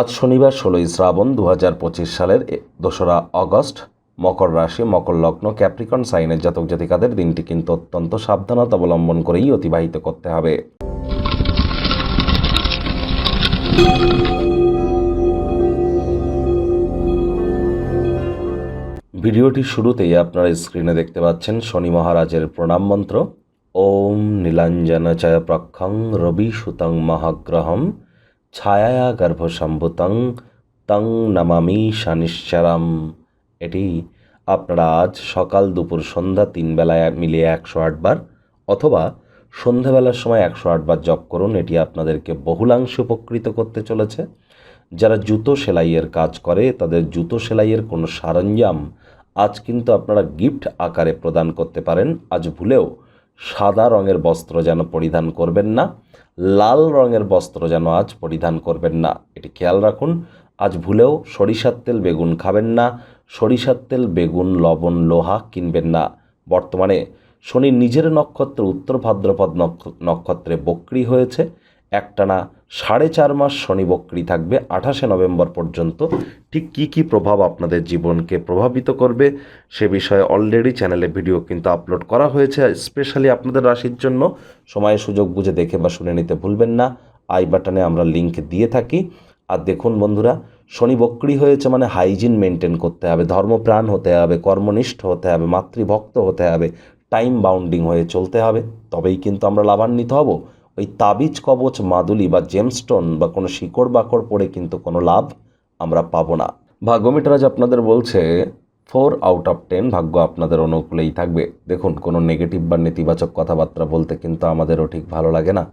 আজ শনিবার ষোলোই শ্রাবণ দু হাজার পঁচিশ সালের দোসরা আগস্ট মকর রাশি, মকর লগ্ন, ক্যাপ্রিকন সাইনের জাতক জাতিকাদের দিনটি কিন্তু অত্যন্ত সাবধানতা অবলম্বন করেই অতিবাহিত করতে হবে। ভিডিওটির শুরুতেই আপনারা স্ক্রিনে দেখতে পাচ্ছেন শনি মহারাজের প্রণাম মন্ত্র। ওম নীলাঞ্জনচয় প্রক্ষং রবি সুতং মহাগ্রহম। ছায়া গর্ভসম্ভুতং তং নমামি শনিশ্চরম। এটি আপনারা আজ সকাল দুপুর সন্ধ্যা তিন বেলায় মিলিয়ে একশো আটবার অথবা সন্ধ্যাবেলার সময় একশো আটবার জপ করুন। এটি আপনাদেরকে বহুলাংশে উপকৃত করতে চলেছে। যারা জুতো সেলাইয়ের কাজ করে, তাদের জুতো সেলাইয়ের কোনো সরঞ্জাম আজ কিন্তু আপনারা গিফট আকারে প্রদান করতে পারেন। আজ ভুলেও সাদা রঙের বস্ত্র যেন পরিধান করবেন না, লাল রঙের বস্ত্র যেন আজ পরিধান করবেন না। এটি খেয়াল রাখুন, আজ ভুলেও সরিষার তেল বেগুন খাবেন না, সরিষার তেল বেগুন, লবণ, লোহা কিনবেন না। বর্তমানে শনি নিজের নক্ষত্র, উত্তর ভাদ্রপদ নক্ষত্রে বক্রি হয়েছে একটানা সাড়ে চার মাস শনি বক্রি থাকবে আঠাশে নভেম্বর পর্যন্ত। ঠিক কী কী প্রভাব আপনাদের জীবনকে প্রভাবিত করবে সে বিষয়ে অলরেডি চ্যানেলে ভিডিও কিন্তু আপলোড করা হয়েছে স্পেশালি আপনাদের রাশির জন্য। সময়, সুযোগ বুঝে দেখে বা শুনে নিতে ভুলবেন না। আই বাটনে আমরা লিংক দিয়ে থাকি। আর দেখুন বন্ধুরা, শনি বক্রি হয়েছে মানে হাইজিন মেনটেন করতে হবে। ধর্মপ্রাণ হতে হবে, কর্মনিষ্ঠ হতে হবে, মাতৃভক্ত হতে হবে টাইম বাউন্ডিং হয়ে চলতে হবে। তবেই কিন্তু আমরা লাভান্বিত হব। ওই তাবিজ, কবচ, মাদুলি বা জেমস্টোন বা কোনো শিকড় বাকড় পড়ে কিন্তু কোনো লাভ আমরা পাবো না। ভাগ্যমিটার আজ আপনাদের বলছে ফোর আউট অফ টেন ভাগ্য আপনাদের অনুকূলেই থাকবে। দেখুন, কোনো নেগেটিভ বা নেতিবাচক কথাবার্তা বলতে কিন্তু আমাদেরও ঠিক ভালো লাগে না।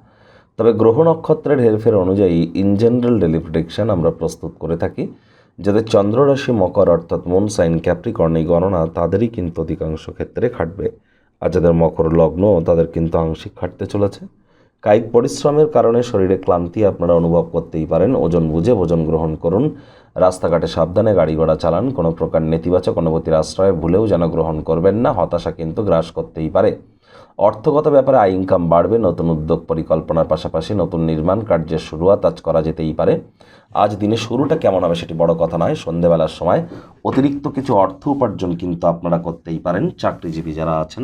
তবে গ্রহ নক্ষত্রের হেরফের অনুযায়ী ইন জেনারেল ডেলি প্রেডিকশন আমরা প্রস্তুত করে থাকি, যাদের চন্দ্ররাশি মকর অর্থাৎ মুন সাইন ক্যাপ্রিকর্ণ এই গণনা তাদেরই কিন্তু অধিকাংশ ক্ষেত্রে খাটবে, আর যাদের মকর লগ্ন তাদের কিন্তু আংশিক খাটতে চলেছে। কায়িক পরিশ্রমের কারণে শরীরে ক্লান্তি আপনারা অনুভব করতেই পারেন। ওজন বুঝে ভোজন গ্রহণ করুন। রাস্তাঘাটে সাবধানে গাড়ি ঘোড়া চালান। কোনো প্রকার নেতিবাচক অনুভূতির আশ্রয় ভুলেও যেন গ্রহণ করবেন না, হতাশা কিন্তু গ্রাস করতেই পারে। অর্থগত ব্যাপারে আয় ইনকাম বাড়বে, নতুন উদ্যোগ পরিকল্পনার পাশাপাশি নতুন নির্মাণ কার্যের শুরুয়াত আজ করা যেতেই পারে। আজ দিনের শুরুটা কেমন হবে সেটি বড় কথা নয়। সন্ধেবেলার সময় অতিরিক্ত কিছু অর্থ উপার্জন কিন্তু আপনারা করতেই পারেন। চাকরিজীবী যারা আছেন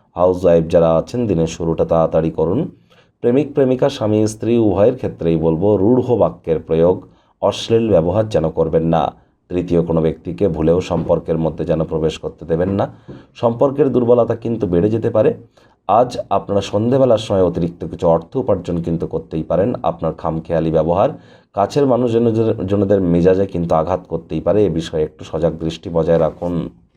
হাউস ওয়াইফ যারা আছেন, দিনের শুরুটা তাড়াতাড়ি করুন। প্রেমিক, প্রেমিকা, স্বামী, স্ত্রী, উভয়ের ক্ষেত্রেই বলব, রূঢ় বাক্যের প্রয়োগ অশ্লীল ব্যবহার যেন করবেন না। তৃতীয় কোনো ব্যক্তিকে ভুলেও সম্পর্কের মধ্যে যেন প্রবেশ করতে দেবেন না। সম্পর্কের দুর্বলতা কিন্তু বেড়ে যেতে পারে। আজ আপনারা সন্ধেবেলার সময় অতিরিক্ত কিছু অর্থ উপার্জন কিন্তু করতেই পারেন। আপনার খামখেয়ালি ব্যবহার, কাছের মানুষজনদের, জনদের মেজাজে কিন্তু আঘাত করতেই পারে। এ বিষয়ে একটু সজাগ দৃষ্টি বজায় রাখুন।